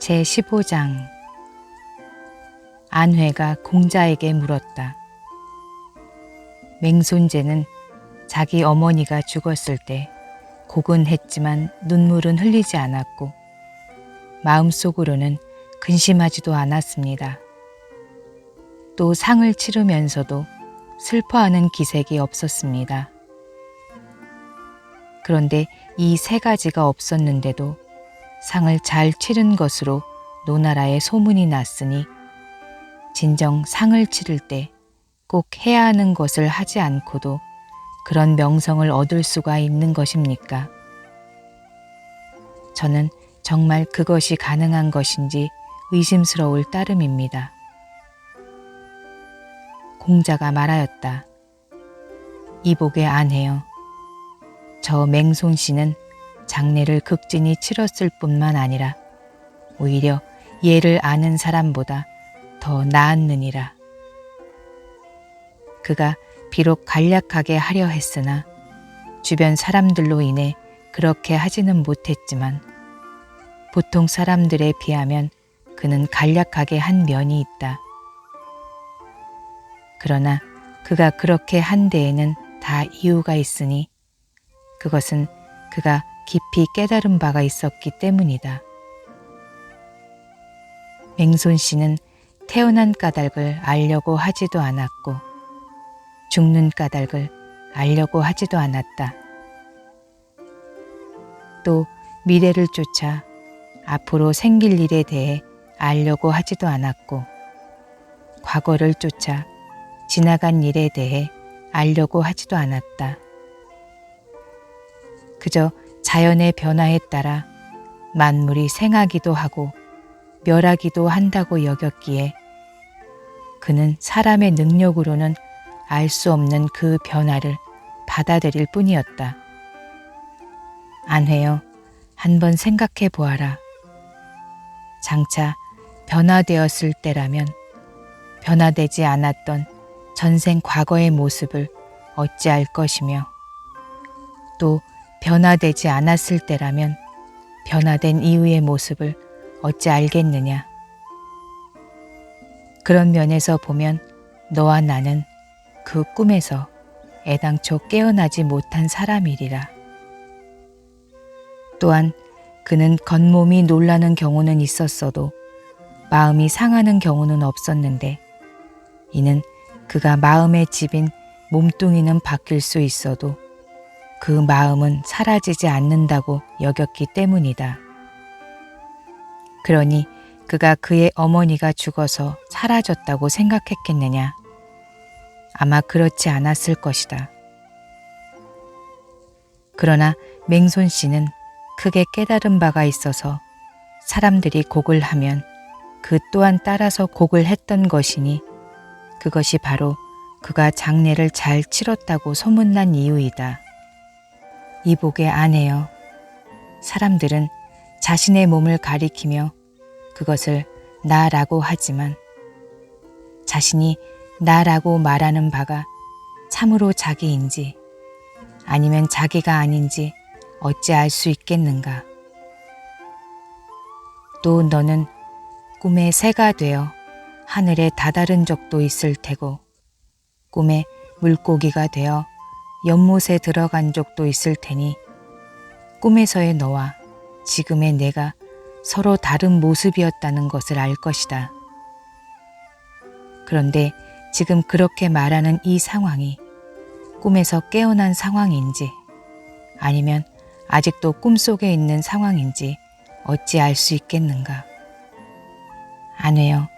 제15장 안회가 공자에게 물었다. 맹손제는 자기 어머니가 죽었을 때 고근했지만 눈물은 흘리지 않았고 마음속으로는 근심하지도 않았습니다. 또 상을 치르면서도 슬퍼하는 기색이 없었습니다. 그런데 이 세 가지가 없었는데도 상을 잘 치른 것으로 노나라에 소문이 났으니 진정 상을 치를 때 꼭 해야 하는 것을 하지 않고도 그런 명성을 얻을 수가 있는 것입니까? 저는 정말 그것이 가능한 것인지 의심스러울 따름입니다. 공자가 말하였다. 이복의 아내여. 저 맹손 씨는 장례를 극진히 치렀을 뿐만 아니라 오히려 예를 아는 사람보다 더 나았느니라. 그가 비록 간략하게 하려 했으나 주변 사람들로 인해 그렇게 하지는 못했지만 보통 사람들에 비하면 그는 간략하게 한 면이 있다. 그러나 그가 그렇게 한 데에는 다 이유가 있으니 그것은 그가 깊이 깨달은 바가 있었기 때문이다. 맹손 씨는 태어난 까닭을 알려고 하지도 않았고 죽는 까닭을 알려고 하지도 않았다. 또 미래를 쫓아 앞으로 생길 일에 대해 알려고 하지도 않았고 과거를 쫓아 지나간 일에 대해 알려고 하지도 않았다. 그저 자연의 변화에 따라 만물이 생하기도 하고 멸하기도 한다고 여겼기에 그는 사람의 능력으로는 알 수 없는 그 변화를 받아들일 뿐이었다. 안해요. 한번 생각해 보아라. 장차 변화되었을 때라면 변화되지 않았던 전생 과거의 모습을 어찌할 것이며 또 변화되지 않았을 때라면 변화된 이후의 모습을 어찌 알겠느냐. 그런 면에서 보면 너와 나는 그 꿈에서 애당초 깨어나지 못한 사람이리라. 또한 그는 겉몸이 놀라는 경우는 있었어도 마음이 상하는 경우는 없었는데 이는 그가 마음의 집인 몸뚱이는 바뀔 수 있어도 그 마음은 사라지지 않는다고 여겼기 때문이다. 그러니 그가 그의 어머니가 죽어서 사라졌다고 생각했겠느냐? 아마 그렇지 않았을 것이다. 그러나 맹손 씨는 크게 깨달은 바가 있어서 사람들이 곡을 하면 그 또한 따라서 곡을 했던 것이니 그것이 바로 그가 장례를 잘 치렀다고 소문난 이유이다. 이복의 아내여. 사람들은 자신의 몸을 가리키며 그것을 나라고 하지만 자신이 나라고 말하는 바가 참으로 자기인지 아니면 자기가 아닌지 어찌 알 수 있겠는가. 또 너는 꿈의 새가 되어 하늘에 다다른 적도 있을 테고 꿈에 물고기가 되어 연못에 들어간 적도 있을 테니 꿈에서의 너와 지금의 내가 서로 다른 모습이었다는 것을 알 것이다. 그런데 지금 그렇게 말하는 이 상황이 꿈에서 깨어난 상황인지 아니면 아직도 꿈속에 있는 상황인지 어찌 알 수 있겠는가? 아내여,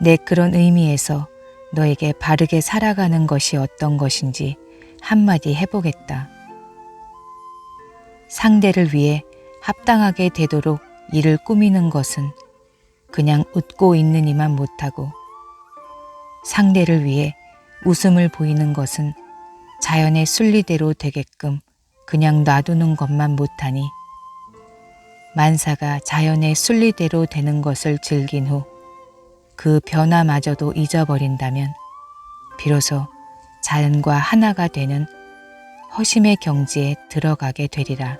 내 그런 의미에서 너에게 바르게 살아가는 것이 어떤 것인지 한마디 해보겠다. 상대를 위해 합당하게 되도록 일을 꾸미는 것은 그냥 웃고 있는 이만 못하고 상대를 위해 웃음을 보이는 것은 자연의 순리대로 되게끔 그냥 놔두는 것만 못하니 만사가 자연의 순리대로 되는 것을 즐긴 후 그 변화마저도 잊어버린다면 비로소 자연과 하나가 되는 허심의 경지에 들어가게 되리라.